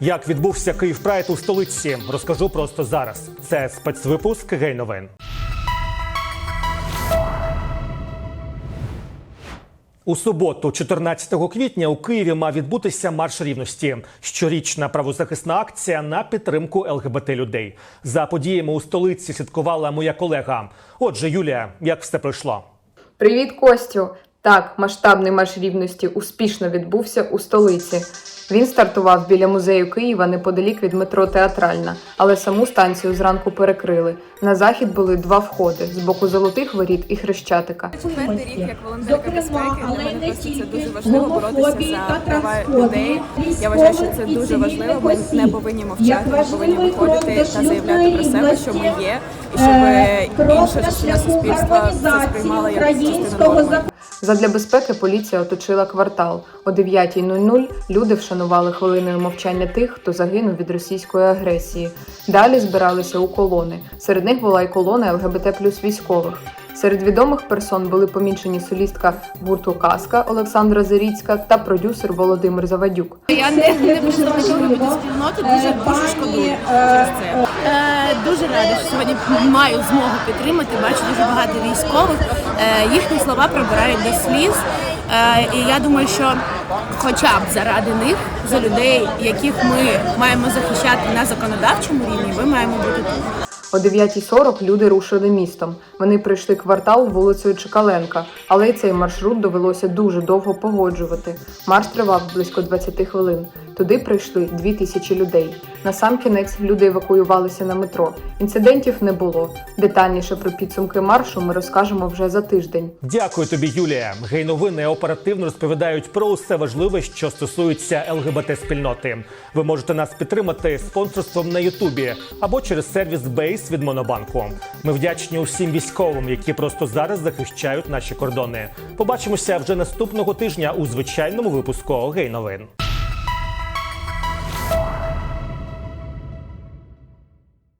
Як відбувся Київ Прайд у столиці, розкажу просто зараз. Це спецвипуск гей новин. У суботу, 14 квітня, у Києві мав відбутися марш рівності. Щорічна правозахисна акція на підтримку ЛГБТ людей. За подіями у столиці слідкувала моя колега. Отже, Юлія, як все пройшло? Привіт, Костю! Так, масштабний марш рівності успішно відбувся у столиці. Він стартував біля музею Києва неподалік від метро Театральна, але саму станцію зранку перекрили. На захід були два входи з боку золотих воріт і хрещатика. Четвертий рік як волонтерка безпеки для але мене просто це тільки дуже важливо боротися за права людей. Я вважаю, що це дуже важливо. Ми не повинні мовчати, ми повинні виходити та заявляти про себе, що ми є, і Е, щоб інша частина суспільства це сприймала як частину норми. Задля безпеки поліція оточила квартал. О 9.00 люди вшанували хвилиною мовчання тих, хто загинув від російської агресії. Далі збиралися у колони. Серед них була й колона ЛГБТ плюс військових. Серед відомих персон були помічені солістка гурту Казка Олександра Заріцька та продюсер Володимир Завадюк. Я не, не представник спільноти, дуже дуже шкодую через це. Е, дуже рада, що сьогодні маю змогу підтримати. Бачу дуже багато військових. Е, їхні слова пробирають до сліз. Е, і я думаю, що хоча б заради них, за людей, яких ми маємо захищати на законодавчому рівні, ми маємо бути тут. О 9.40 люди рушили містом. Вони прийшли квартал вулицею Чекаленка, але цей маршрут довелося дуже довго погоджувати. Марш тривав близько 20 хвилин. Туди прийшли дві тисячі людей. На сам кінець люди евакуювалися на метро. Інцидентів не було. Детальніше про підсумки маршу ми розкажемо вже за тиждень. Дякую тобі, Юлія. Гей новини оперативно розповідають про усе важливе, що стосується ЛГБТ спільноти. Ви можете нас підтримати спонсорством на Ютубі або через сервіс Бейс від Монобанку. Ми вдячні усім військовим, які просто зараз захищають наші кордони. Побачимося вже наступного тижня у звичайному випуску Гей новин.